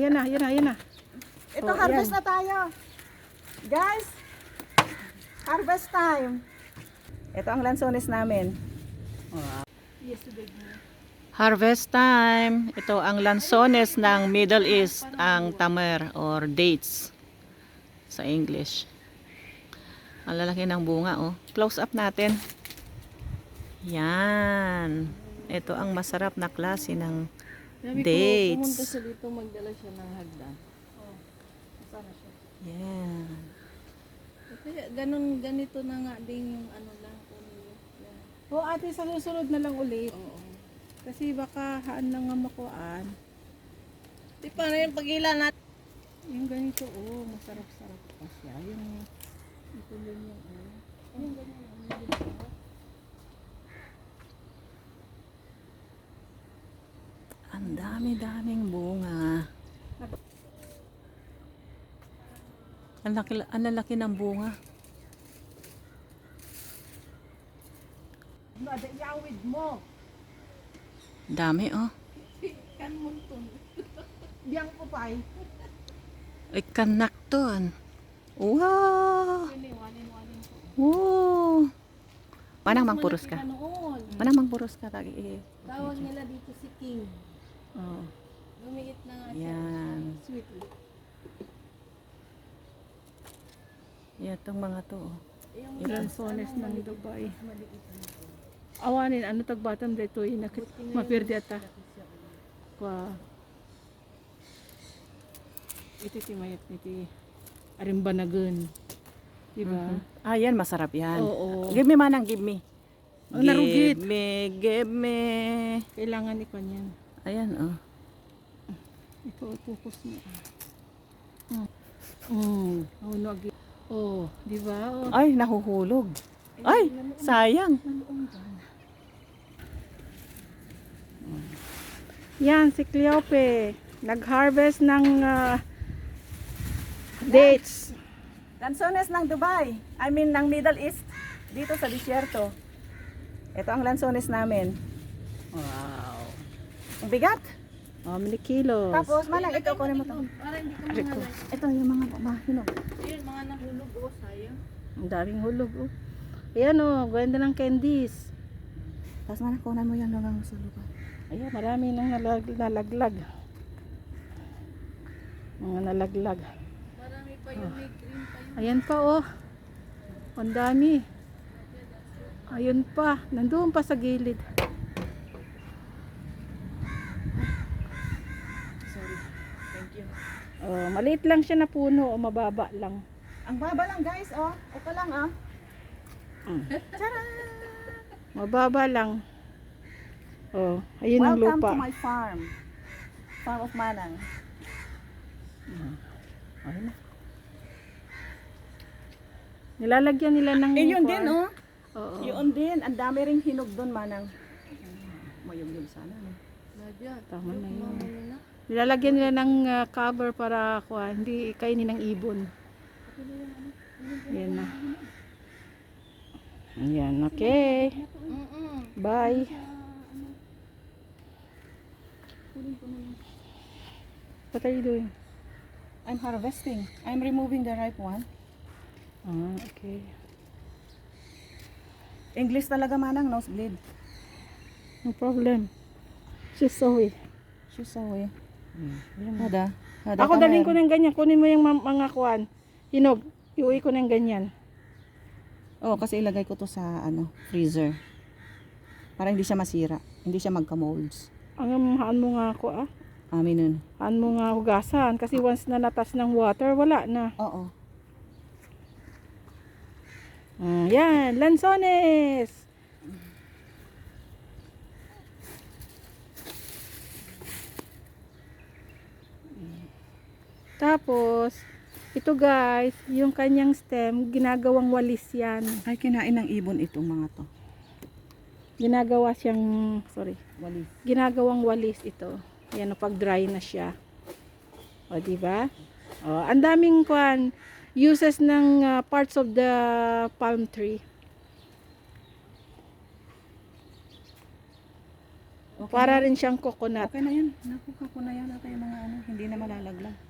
Yan na, yan na, yan na. Ito, Oh, harvest yan. na tayo. Guys, harvest time. Ito ang lansones namin. Harvest time. Ito ang lansones ng Middle East, ang tamer or dates sa English. Ang lalaki ng bunga, oh. Close up natin. Yan. Ito ang masarap na klase ng Sabi Dates. ko, pumunta siya dito, magdala siya ng hagdan. yan. Kaya ganun, ganito na nga din yung ano lang. kunin yan. O ate, sa susunod na lang ulit. Oo. Kasi baka haan lang nga makuhaan. Di paano yung pagila natin? Yung ganito, oh, masarap-sarap pa siya. Yung, ito din yung, oh. Yung ganyan, oh, yung ganito. Ang dami-daming bunga. Ang laki, ang lalaki ng bunga. Madayawid mo. Dami, oh. Biyang ko pa eh. Ay, kanak to. an. Wow! Wow! Panang mangpuros ka? Panang mangpuros ka? Tagi, eh. tawag nila dito si King. Oh, Lumiit na nga siya. yan. Sweet. Yan, itong mga to. oh. Yung Lansones ng Dubai. Awanin, ano tagbatam dito yung nakit, mapirdi ata. Kwa. Ito ti mayat niti Arimbanagan. Diba? Ah, yan, masarap yan. Oo. Give me manang, give me. Ang narugit. Give me, give me. Kailangan ikaw niyan. Ayan, oh. Ito, focus mo. Mm. Mm. Oh, no, oh, di ba? Oh. Ay, nahuhulog. Ay, sayang. Yan, si Cleope. Nag-harvest ng ah, dates. Lansones ng Dubai. I mean, ng Middle East. Dito sa disyerto. Ito ang lansones namin. Wow. Ang bigat. How many kilos? Tapos, manang, ito kunin mo to. Para hindi ka ko. mahalay. Ito yung mga mahinog. Yun, mga nahulog o sayang. Ang daming hulog. Oh. Ayan oh, ganda ng candies. Tapos, manang, kunan mo yan hanggang sa lupa. Ayan, marami nang nalag nalaglag. Mga nalaglag. Marami pa yung may green pa yun. Ayan pa oh. Ang dami. Ayun pa. Nandoon pa sa gilid. You. Oh, maliit lang siya na puno o mababa lang. Ang baba lang, guys. Oh, ito lang, ah. Mababa lang. Oh, ayun ang Welcome lupa. to my farm. Farm of Manang. Ayun na. Nilalagyan nila ng Eh, yun din, oh. Oo. Yun din. Ang dami ring hinog doon, Manang. Mayum-yum sana, no? Nadia, Tama na yun. Nilalagyan nila ng ah, cover para kuha, hindi kainin ng ibon. Yan na. Ayan, okay. Bye. What are you doing? I'm harvesting. I'm removing the ripe one. Ah, okay. English talaga, Manang. Nosebleed. No problem. Just sorry. She's away. Ayan. Hada. Hada Ako dalhin ko ng ganyan. Kunin mo yung mga kuan. Hinog. Iuwi ko ng ganyan. Oo, kasi ilagay ko to sa ano, freezer. Para hindi siya masira. Hindi siya magka-molds. Ang haan mo nga ako ah. Amin nun. Haan mo nga hugasan. Kasi once na natas ng water, wala na. Oo. Ah, yan. Lansones. Tapos, ito guys, yung kanyang stem, ginagawang walis yan. Ay, kinain ng ibon itong mga to. Ginagawa siyang, sorry, Walis. ginagawang walis ito. Yan, pag dry na siya. O, di ba? O, ang daming kwan, uses ng ah, parts of the palm tree. Para rin siyang coconut. Okay na yan. Nakuha ko na yan ata yung mga ano, hindi na malalaglag.